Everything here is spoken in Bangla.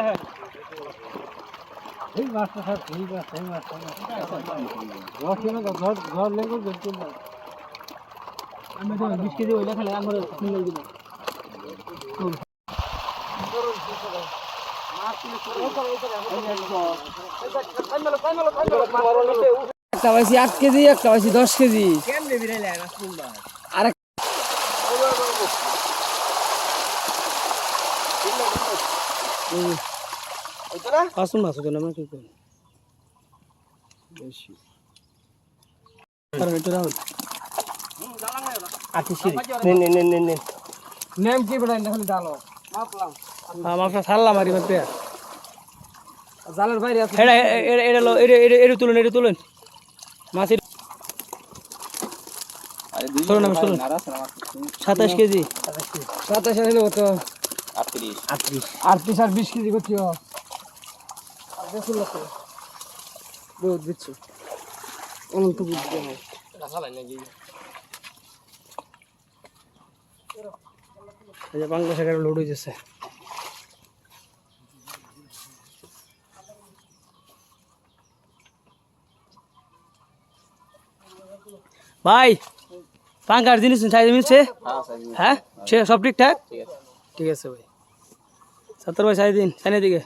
হ্যাঁ। ওইটা খেলে আমার একটা আট কেজি একটা পাইছি দশ কেজি। এক- আসুন কেন আমরা কি করি বেশি। কারণ এটা রাহুল আটি সিরি নিন নিন নিন নিন নিন নেম কি বড় এখন ডালো মাপলাম মাপটা ছাড়লাম আর এবার পেয়া জালের বাইরে আছে এটা এটা এটা লো এটা এটা এটা তুলুন এটা তুলুন মাছের চলুন আমি সাতাশ কেজি। সাতাশ হলে কত আটত্রিশ। আটত্রিশ। আটত্রিশ আর বিশ কেজি করছি আর দেখুন লোক বহুত দিচ্ছ। অনন্ত বুদ্ধি হয় বাংলা লোড ভাই পাঙ্কার জিনিস চাই মিলছে হ্যাঁ? সব ঠিকঠাক? ঠিক আছে। ভাই। সত্তর ভাই সাড়ে দিন সাইনের দিকে